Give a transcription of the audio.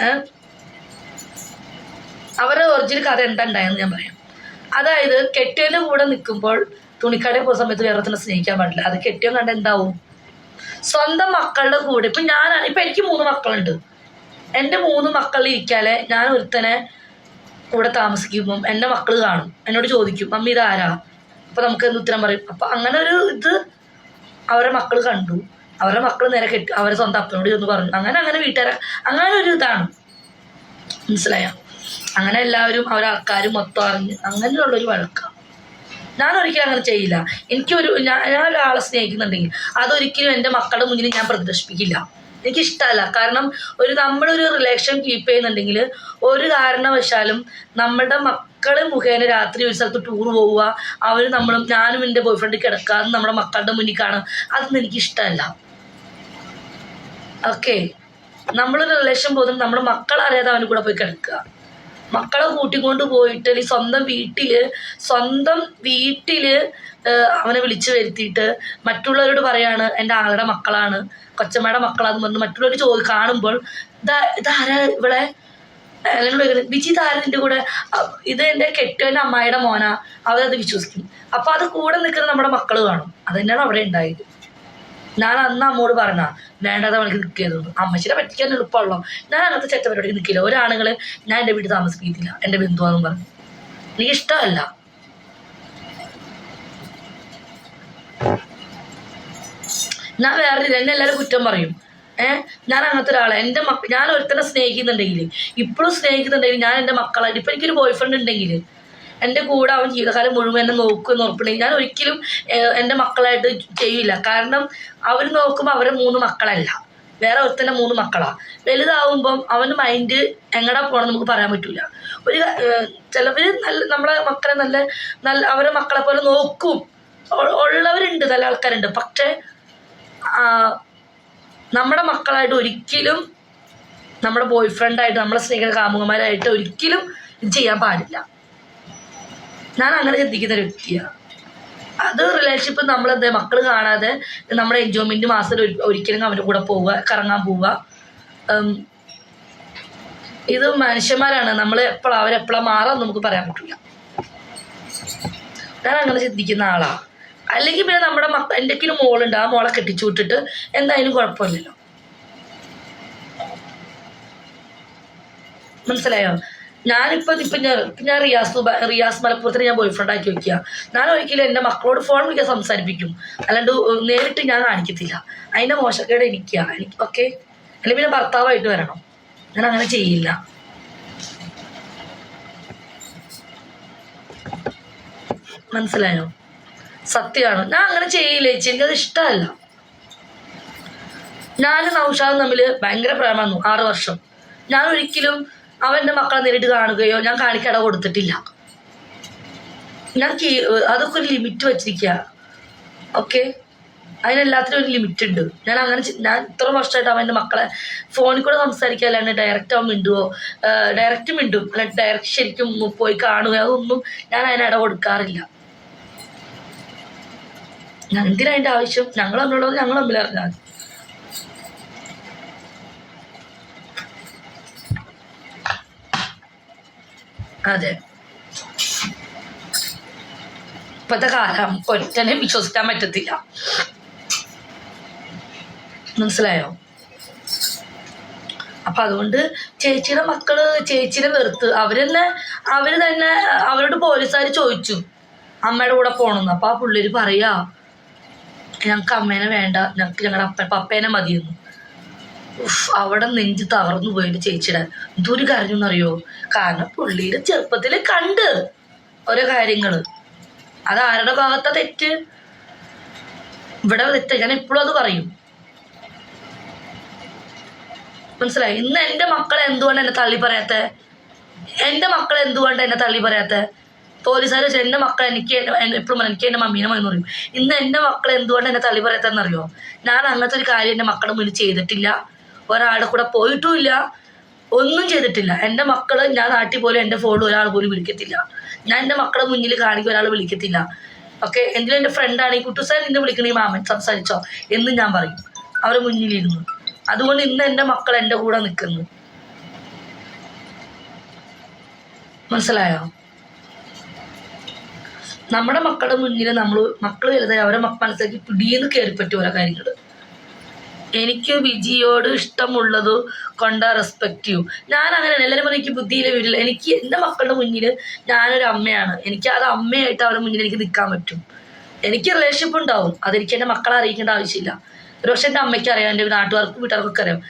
ഏഹ് അവരുടെ ഒറിജിനൽ കഥ എന്താ ഉണ്ടായെന്ന് ഞാൻ പറയാം. അതായത് കെട്ടിയന്റെ കൂടെ നിൽക്കുമ്പോൾ തുണിക്കടയിൽ പോകുന്ന സമയത്ത് വേറെ സ്നേഹിക്കാൻ പാടില്ല. അത് കെട്ടിയൻ കണ്ട എന്താവും? സ്വന്തം മക്കളുടെ കൂടെ. ഇപ്പം ഞാനാണ് ഇപ്പം എനിക്ക് മൂന്ന് മക്കളുണ്ട്. എന്റെ മൂന്ന് മക്കളിൽ ഇരിക്കാതെ ഞാൻ ഒരുത്തനെ കൂടെ താമസിക്കുമ്പം എന്റെ മക്കൾ കാണും. എന്നോട് ചോദിക്കും മമ്മി ഇതാരാ? അപ്പം നമുക്ക് ഉത്തരം പറയും? അപ്പം അങ്ങനെ ഒരു ഇത് അവരുടെ മക്കൾ കണ്ടു. അവരുടെ മക്കൾ നേരെ കെട്ടി അവരെ സ്വന്തം അപ്പനോട് ചെന്ന് പറഞ്ഞു. അങ്ങനെ അങ്ങനെ വീട്ടുകാരെ അങ്ങനെ ഒരു ഇതാണ്. മനസ്സിലായോ? അങ്ങനെ എല്ലാവരും അവരെ അവരാൾക്കാരും മൊത്തം അറിഞ്ഞ് അങ്ങനെയുള്ളൊരു വഴക്കാണ് ഞാൻ ഒരിക്കലും അങ്ങനെ ചെയ്യില്ല. എനിക്കൊരു ഞാൻ ഞാൻ ഒരാളെ സ്നേഹിക്കുന്നുണ്ടെങ്കിൽ അതൊരിക്കലും എന്റെ മക്കളുടെ മുന്നിൽ ഞാൻ പ്രദർശിപ്പിക്കില്ല. എനിക്കിഷ്ടമല്ല. കാരണം ഒരു നമ്മളൊരു റിലേഷൻ കീപ്പ് ചെയ്യുന്നുണ്ടെങ്കിൽ ഒരു കാരണവശാലും നമ്മളുടെ മക്കളെ മുഖേന രാത്രി ഒരു സ്ഥലത്ത് ടൂർ പോവുക അവർ നമ്മളും ഞാനും എന്റെ ബോയ്ഫ്രണ്ട് കിടക്കാതെ നമ്മുടെ മക്കളുടെ മുന്നിൽ കാണുക അതൊന്നും എനിക്കിഷ്ടമല്ല. ഓക്കെ നമ്മളൊരു റിലേഷൻ പോകുന്നത് നമ്മുടെ മക്കളറിയാതെ അവന്റെ കൂടെ പോയി കിടക്കുക. മക്കളെ കൂട്ടിക്കൊണ്ട് പോയിട്ട് അല്ലെങ്കിൽ സ്വന്തം വീട്ടിൽ സ്വന്തം വീട്ടിൽ അവനെ വിളിച്ചു വരുത്തിയിട്ട് മറ്റുള്ളവരോട് പറയാണ് എന്റെ ആളുടെ മക്കളാണ് കൊച്ചമ്മയുടെ മക്കളാന്ന് പറഞ്ഞ് മറ്റുള്ളവർ ചോദി കാണുമ്പോൾ ഇതാ ഇതാരാ ഇവിടെ വിജി നിന്റെ കൂടെ? ഇത് എന്റെ കെട്ടുവന്റെ അമ്മായിയുടെ മോനാ. അവരത് വിശ്വസിക്കും. അപ്പൊ അത് കൂടെ നിൽക്കുന്ന നമ്മുടെ മക്കൾ കാണും. അത് തന്നെയാണ് അവിടെ ഉണ്ടായത്. ഞാൻ അന്ന് അമ്മോട് പറഞ്ഞ വേണ്ടാതെ അവൾക്ക് നിൽക്കരുത് അമ്മച്ചിനെ പറ്റിക്കാൻ എളുപ്പമുള്ളൂ ഞാൻ അങ്ങനത്തെ ചെറ്റ പരിപാടിക്ക് നിൽക്കില്ല ഒരാണുങ്ങളെ ഞാൻ എന്റെ വീട്ടിൽ താമസിപ്പിക്കില്ല എന്റെ ബന്ധുവാന്നും പറഞ്ഞു. എനിക്ക് ഇഷ്ടമല്ല. ഞാൻ വേറെ എന്നെ എല്ലാവരും കുറ്റം പറയും. ഏഹ് ഞാൻ അങ്ങനത്തെ ഒരാളെ. എന്റെ മക്ക ഞാൻ ഒരുത്തനെ സ്നേഹിക്കുന്നുണ്ടെങ്കിൽ ഇപ്പോഴും സ്നേഹിക്കുന്നുണ്ടെങ്കിൽ ഞാൻ എന്റെ മക്കളായിട്ട് ഇപ്പം എനിക്കൊരു ബോയ് ഫ്രണ്ട് ഉണ്ടെങ്കിൽ എന്റെ കൂടെ അവൻ ജീവിതകാലം മുഴുവൻ എന്നെ നോക്കുമെന്ന് ഉറപ്പുണ്ടെങ്കിൽ ഞാൻ ഒരിക്കലും എന്റെ മക്കളായിട്ട് ചെയ്യില്ല. കാരണം അവർ നോക്കുമ്പോൾ അവരെ മൂന്ന് മക്കളല്ല. വേറെ ഒരുത്തന്നെ മൂന്ന് മക്കളാ. വലുതാവുമ്പം അവന്റെ മൈൻഡ് എങ്ങടാ പോകണം നമുക്ക് പറയാൻ പറ്റില്ല ഒരു ചിലവർ നല്ല നമ്മളെ മക്കളെ നല്ല നല്ല അവരെ മക്കളെ പോലെ നോക്കും. ഉള്ളവരുണ്ട് നല്ല ആൾക്കാരുണ്ട്. പക്ഷേ നമ്മുടെ മക്കളായിട്ട് ഒരിക്കലും നമ്മുടെ ബോയ് ഫ്രണ്ടായിട്ട് നമ്മളെ സ്നേഹിക്കുന്ന കാമുകന്മാരായിട്ട് ഒരിക്കലും ഇത് ചെയ്യാൻ പാടില്ല. ഞാൻ അങ്ങനെ ചിന്തിക്കുന്ന ഒരു വ്യക്തിയാണ് അത് റിലേഷൻഷിപ്പ് നമ്മളെന്ത് മക്കൾ കാണാതെ നമ്മുടെ എൻജോയ്മെന്റ് മാസത്തിൽ ഒരിക്കലും അവരുടെ കൂടെ പോവുക കറങ്ങാൻ പോവുക. ഇത് മനുഷ്യന്മാരാണ്. നമ്മൾ എപ്പോഴാ അവരെപ്പോഴാ മാറാന്ന് നമുക്ക് പറയാൻ പറ്റില്ല ഞാൻ അങ്ങനെ ചിന്തിക്കുന്ന ആളാ. അല്ലെങ്കിൽ പിന്നെ നമ്മുടെ മക്ക എന്തെങ്കിലും മോളുണ്ട്. ആ മോളെ കെട്ടിച്ചു വിട്ടിട്ട് എന്തായാലും കുഴപ്പമില്ലല്ലോ. മനസ്സിലായോ? ഞാനിപ്പോ ഇപ്പൊ ഞാൻ ഞാൻ റിയാസ് റിയാസ് മലപ്പുറത്തിന് ഞാൻ ബോയ്ഫ്രണ്ട് ആക്കി വെക്കുക ഞാൻ ഒരിക്കലും എന്റെ മക്കളോട് ഫോൺ വിളിക്കാൻ സംസാരിപ്പിക്കും. അല്ലാണ്ട് നേരിട്ട് ഞാൻ കാണിക്കത്തില്ല. അതിന്റെ മോശക്കേട് എനിക്കാ. എനിക്ക് ഓക്കെ അല്ലെങ്കിൽ പിന്നെ ഭർത്താവായിട്ട് വരണം. ഞാൻ അങ്ങനെ ചെയ്യില്ല. മനസ്സിലായോ? സത്യമാണ്. ഞാൻ അങ്ങനെ ചെയ്യില്ല ചേച്ചി? എനിക്കത് ഇഷ്ടമല്ല. ഞാനും നൗഷാദും തമ്മിൽ ഭയങ്കര പ്രേമാന്നു ആറ് വർഷം. ഞാൻ ഒരിക്കലും അവന്റെ മക്കളെ നേരിട്ട് കാണുകയോ ഞാൻ കാണിക്കട കൊടുത്തിട്ടില്ല. ഞാൻ അതൊക്കെ ഒരു ലിമിറ്റ് വെച്ചിരിക്കുക ഓക്കെ അതിനെല്ലാത്തിനും ഒരു ലിമിറ്റ് ഉണ്ട്. ഞാൻ അങ്ങനെ ഞാൻ ഇത്ര വർഷമായിട്ട് അവന്റെ മക്കളെ ഫോണിൽ കൂടെ സംസാരിക്കാല്ലാണ്ട് ഡയറക്റ്റ് അവൻ മിണ്ടുവോ? ഡയറക്റ്റ് മിണ്ടും. അല്ലാണ്ട് ഡയറക്റ്റ് ശരിക്കും പോയി കാണുക അതൊന്നും ഞാൻ അതിന് ഇട കൊടുക്കാറില്ല. ഞാൻ എന്തിനാ അതിന്റെ ആവശ്യം? ഞങ്ങൾ തമ്മിലുള്ളത് ഞങ്ങൾ തമ്മിൽ അറിഞ്ഞാൽ അതെ. ഇപ്പത്തെ കാലം ഒറ്റനെ വിശ്വസിക്കാൻ പറ്റത്തില്ല. മനസ്സിലായോ? അപ്പൊ അതുകൊണ്ട് ചേച്ചിയുടെ മക്കൾ ചേച്ചിനെ വെറുത്ത് അവർ തന്നെ അവർ തന്നെ അവരോട് പോലീസുകാർ ചോദിച്ചു അമ്മയുടെ കൂടെ പോണെന്ന്. അപ്പൊ ആ പുള്ളിര് പറയാ ഞങ്ങക്ക് അമ്മേനെ വേണ്ട ഞങ്ങക്ക് ഞങ്ങളുടെ അപ്പ പപ്പേനെ മതിയെന്ന്. ഉഫ്, അവിടെ നെഞ്ച് തകർന്നു പോയിട്ട് ചേച്ചിയുടെ. എന്തൊരു കാര്യം എന്നറിയോ കാരണം പുള്ളിയുടെ ചെറുപ്പത്തിൽ കണ്ട് ഓരോ കാര്യങ്ങൾ. അത് ആരുടെ ഭാഗത്താ തെറ്റ്? ഇവിടെ തെറ്റ് ഞാൻ എപ്പോഴും അത് പറയും. മനസ്സിലായി? ഇന്ന് എന്റെ മക്കളെ എന്തുകൊണ്ട് എന്നെ തള്ളി പറയാത്ത? എന്റെ മക്കളെ എന്തുകൊണ്ട് എന്നെ തള്ളി പറയാത്ത? പോലീസുകാർ വെച്ചാൽ എന്റെ മക്കൾ എനിക്ക് എപ്പോഴും എനിക്ക് എന്റെ മമ്മീനെ എന്ന് പറയും. ഇന്ന് എന്റെ മക്കളെ എന്തുകൊണ്ട് എന്നെ തള്ളി പറയാത്തെന്നറിയോ ഞാൻ അങ്ങനത്തെ ഒരു കാര്യം എന്റെ മക്കളുടെ മുന്നിൽ ചെയ്തിട്ടില്ല. ഒരാളുടെ കൂടെ പോയിട്ടുമില്ല. ഒന്നും ചെയ്തിട്ടില്ല. എന്റെ മക്കൾ ഞാൻ നാട്ടിൽ പോലും എന്റെ ഫോണിൽ ഒരാൾ പോലും വിളിക്കത്തില്ല. ഞാൻ എന്റെ മക്കളെ മുന്നിൽ കാണിക്കും ഒരാൾ വിളിക്കത്തില്ല. ഓക്കെ എന്തിനും എന്റെ ഫ്രണ്ടാണ് ഈ കുട്ടുസാൻ നിന്നെ വിളിക്കണേ മാമൻ സംസാരിച്ചോ? എന്ന് ഞാൻ പറയും. അവരെ മുന്നിലിരുന്നു. അതുകൊണ്ട് ഇന്ന് എന്റെ മക്കൾ എന്റെ കൂടെ നിൽക്കുന്നു. മനസ്സിലായോ? നമ്മുടെ മക്കളുടെ മുന്നിൽ നമ്മൾ മക്കൾ വലുതായി അവരെ മനസ്സിലാക്കി പിടിയെന്ന് കയറി പറ്റും ഓരോ കാര്യങ്ങൾ എനിക്ക് വിജിയോട് ഇഷ്ടമുള്ളത് കൊണ്ട റെസ്പെക്ട് ചെയ്യും. ഞാൻ അങ്ങനെ എല്ലാവരും പറയും എനിക്ക് ബുദ്ധിയില്ല വീട്ടില്ല എനിക്ക് എന്റെ മക്കളുടെ മുന്നിൽ ഞാനൊരു അമ്മയാണ്. എനിക്ക് അത് അമ്മയായിട്ട് അവരുടെ മുന്നിൽ എനിക്ക് നിൽക്കാൻ പറ്റും. എനിക്ക് റിലേഷൻഷിപ്പ് ഉണ്ടാവും. അതെനിക്ക് എന്റെ മക്കളെ അറിയിക്കേണ്ട ആവശ്യമില്ല. ഒരു പക്ഷെ എന്റെ അമ്മയ്ക്ക് അറിയാം എന്റെ നാട്ടുകാർക്ക് വീട്ടുകാർക്കൊക്കെ അറിയാം.